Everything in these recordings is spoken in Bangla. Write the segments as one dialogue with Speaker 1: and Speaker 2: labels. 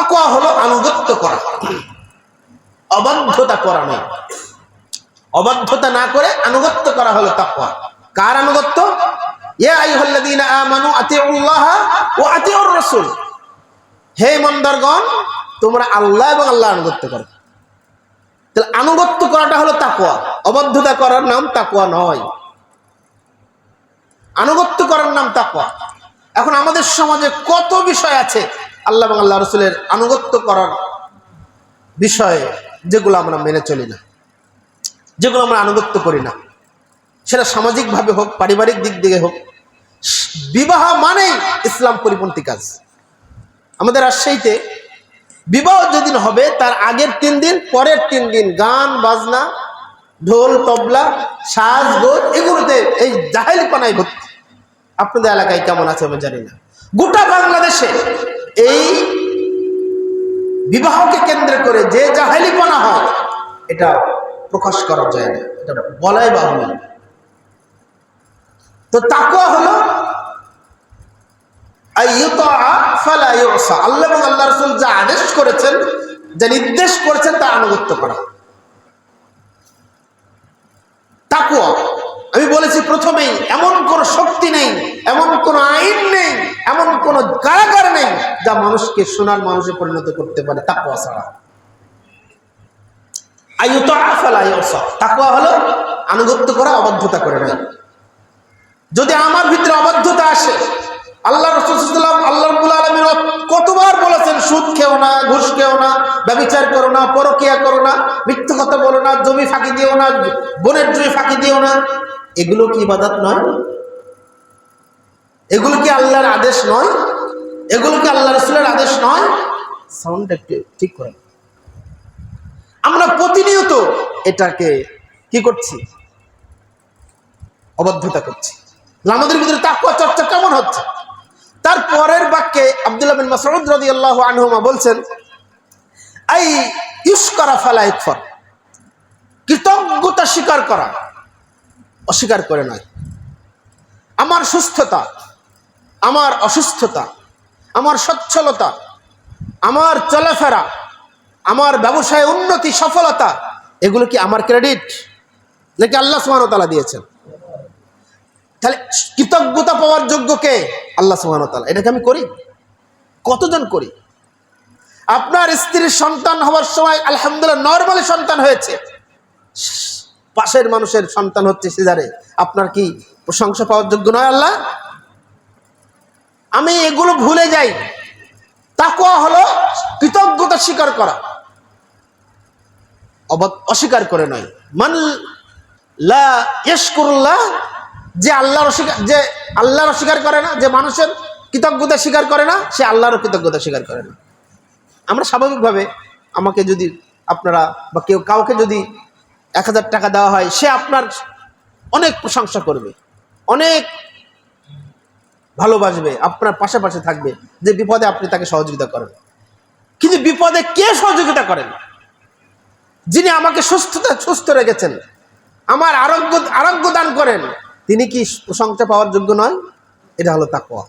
Speaker 1: তাকুয়া হলো আনুগত্য করা। অবাধ্যতা করা নয়। অবাধ্যতা না করে আনুগত্য করা হলো তাকুয়া। কার আনুগত্য? হে তোমরা আল্লাহ এবং আল্লাহ আনুগত্য করো। তাহলে আনুগত্য করাটা হলো তাকুয়া। অবাধ্যতা করার নাম তাকুয়া নয়। আনুগত্য করার নাম তাকুয়া। এখন আমাদের সমাজে কত বিষয় আছে আল্লাহ এবং আল্লাহ রসুলের আনুগত্য করার বিষয়ে যেগুলো আমরা মেনে চলি না, যেগুলো আমরা আনুগত্য করি না। সেটা সামাজিকভাবে হোক, পারিবারিক দিক থেকে হোক, বিবাহ মানেই ইসলাম পরিপন্থী কাজ। আমাদের রাজশাহীতে বিবাহ যেদিন হবে, তার আগের তিন দিন, পরের তিন দিন গান, বাজনা, ঢোল, তবলা, সাজ, গোজ, এগুলোতে এই জাহেলিপনায় ভর্তি। আপনাদের এলাকায় কেমন আছে আমি জানি না। গোটা বাংলাদেশে এই বিবাহকে কেন্দ্র করে যে জাহেলিপনা হয়, এটা প্রকাশ করা যায় না। এটা বলাই বাহুল্য তো তাকুয়া হলো আল্লাহ এবং আল্লাহ রসুল যা আদেশ করেছেন, যা নির্দেশ করেছেন, তা আনুগত্য করা। তাকুয়া বলেছি প্রথমেই এমন কোন শক্তি নেই, এমন কোন আইন নেই, এমন কোন কারাগার নেই যা মানুষকে সোনার মানুষে পরিণত করতে পারে। তাকুয়া ছাড়া। তাকুয়া হলো আনুগত্য করা, অবাধ্যতা করে নাই যদি আমার ভিতরে অবাধ্যতা আসে, আল্লাহ রসুলাম আল্লাহ আলমীর কতবার বলেছেন, সুদ খেও না, ঘুষ খেও না ব্যবচার করো না, পরকিয়া করো না, মিথ্যে কথা বলো না, জমি ফাঁকি দিও না, বোনের জমি ফাঁকি দিও না। এগুলো কি ইবাদত নয়? এগুলো কি আল্লাহর আদেশ নয়? এগুলো কি আল্লাহ রসুলের আদেশ নয়? সাউন্ডটা একটু ঠিক করে আমরা প্রতিনিয়ত এটাকে কি করছি? অবাধ্যতা করছি। আমাদের ভিতরে তাকুয়া চর্চা কেমন হচ্ছে? তার পরের বাক্যে আব্দুল্লাহ বিন মাসউদ রাদিয়াল্লাহু আনহুমা বলছেন, আই ইউশকারা ফালা ইকফর। কৃতজ্ঞতা স্বীকার করা। অস্বীকার করে নয় আমার সুস্থতা, আমার অসুস্থতা, আমার সচ্ছলতা, আমার চলাফেরা, আমার ব্যবসায় উন্নতি, সফলতা, এগুলো কি আমার ক্রেডিট নাকি আল্লাহ সুবহানাহু তালা দিয়েছেন? তাহলে কৃতজ্ঞতা পাওয়ার যোগ্য কে? আল্লাহ সুহানতাল এটাকে আমি করি? কতজন করি? আপনার স্ত্রীর সন্তান হওয়ার সময় আলহামদুলিল্লাহ নর্মালি সন্তান হয়েছে। পাশের মানুষের সন্তান হচ্ছে সিজারে। আপনার কি প্রশংসা পাওয়ার যোগ্য নয় আল্লাহ? আমি এগুলো ভুলে যাই। তাকুয়া হলো কৃতজ্ঞতা স্বীকার করা। অস্বীকার করে নয়। মান লা ইয়শকুরুল্লাহ, যে আল্লাহর অস্বীকার যে আল্লাহর অস্বীকার করে না, যে মানুষের কৃতজ্ঞতা স্বীকার করে না, সে আল্লাহরও কৃতজ্ঞতা স্বীকার করে না। আমরা স্বাভাবিকভাবে আমাকে যদি আপনারা বা কেউ কাউকে যদি এক হাজার টাকা দেওয়া হয়, সে আপনার অনেক প্রশংসা করবে, অনেক ভালোবাসবে, আপনার পাশাপাশি থাকবে, যে বিপদে আপনি তাকে সহযোগিতা করেন। কিন্তু বিপদে কে সহযোগিতা করেন? যিনি আমাকে সুস্থতা সুস্থ রেখেছেন, আমার আরোগ্য আরোগ্য দান করেন, তিনি কি প্রশংসা পাওয়ার যোগ্য নয়? এটা হলো তাকোয়া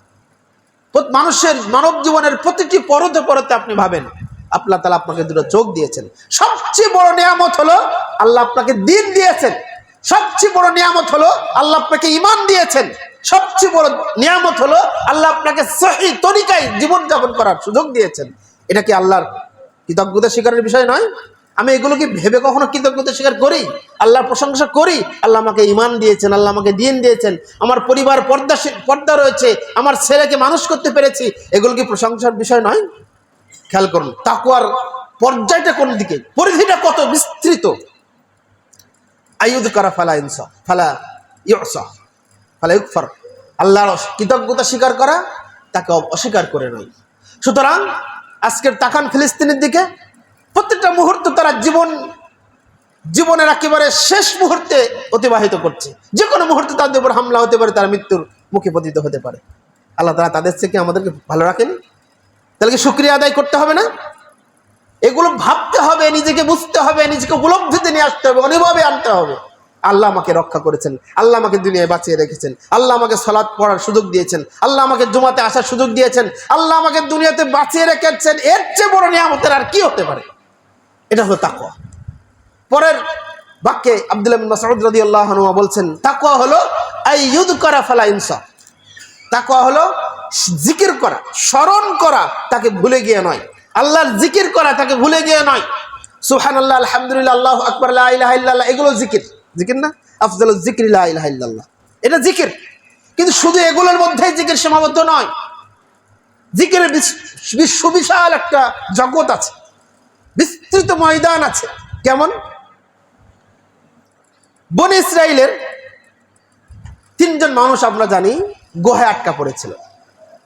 Speaker 1: মানুষের মানব জীবনের প্রতিটি পরতে পরতে আপনি ভাবেন আল্লাহ তালা আপনাকে দুটো চোখ দিয়েছেন। সবচেয়ে বড় নিয়ামত হলো আল্লাহ আপনাকে দিন দিয়েছেন। সবচেয়ে বড় নিয়ামত হলো আল্লাহ আপনাকে ইমান দিয়েছেন। সবচেয়ে বড় নিয়ামত হলো আল্লাহ আপনাকে সহি তরিকায় জীবনযাপন করার সুযোগ দিয়েছেন। এটা কি আল্লাহর কৃতজ্ঞতা স্বীকারের বিষয় নয়? আমি এগুলো কি ভেবে কখনো কৃতজ্ঞতা স্বীকার করি? আল্লাহর প্রশংসা করি? আল্লাহ আমাকে ইমান দিয়েছেন, আল্লাহ আমাকে দিন দিয়েছেন। আমার পরিবার পর্দা পর্দা রয়েছে, আমার ছেলেকে মানুষ করতে পেরেছি। এগুলো কি প্রশংসার বিষয় নয়? খেয়াল করুন তাকুয়ার পর্যায়টা কোন দিকে? পরিধিটা কত বিস্তৃত? আয়ুদ করা ফালা ইনসা ফালা ইয়সা ফালা ইউকফর। আল্লাহর কৃতজ্ঞতা স্বীকার করা তাকে অস্বীকার করে নয় সুতরাং আজকের তাকান ফিলিস্তিনের দিকে প্রত্যেকটা মুহূর্ত তারা জীবন, জীবনের একেবারে শেষ মুহূর্তে অতিবাহিত করছে। যে কোনো মুহূর্তে তাদের উপর হামলা হতে পারে, তারা মৃত্যুর মুখে পতিত হতে পারে। আল্লাহ তারা তাদের থেকে আমাদেরকে ভালো রাখেনি। তাহলে কি সুক্রিয়া আদায় করতে হবে না? এগুলো ভাবতে হবে, নিজেকে বুঝতে হবে, নিজেকে উপলব্ধিতে নিয়ে আসতে হবে, অনুভবে আনতে হবে। আল্লাহ আমাকে রক্ষা করেছেন, আল্লাহ আমাকে দুনিয়ায় বাঁচিয়ে রেখেছেন, আল্লাহ আমাকে সলাৎ পড়ার সুযোগ দিয়েছেন, আল্লাহ আমাকে জুমাতে আসার সুযোগ দিয়েছেন, আল্লাহ আমাকে দুনিয়াতে বাঁচিয়ে রেখেছেন, এর চেয়ে বড় নিয়ামতের আর কি হতে পারে? এটা হলো তাকওয়া। পরের বাক্যে আব্দুল্লাহ বলছেন, তাকওয়া হলো, আই ইউযকারা ফালা ইনসা তাকওয়া হলো জিকির করা, স্মরণ করা তাকে ভুলে গিয়ে নয়। আল্লাহর জিকির করা তাকে ভুলে গিয়ে নয়। আলহামদুলিল্লাহ, আল্লাহু আকবার, লা এগুলো জিকির। জিকির না? আফজালুজ জিকরি ইল্লাল্লাহ। এটা জিকির। কিন্তু শুধু এগুলোর মধ্যেই জিকির সীমাবদ্ধ নয়। জিকিরের বিশ- বিশ্ব বিশাল একটা জগৎ আছে। বিস্তৃত ময়দান আছে। কেমন? বন ইসরায়েলের তিনজন মানুষ আমরা জানি, গোহায় আটকা পড়েছিল।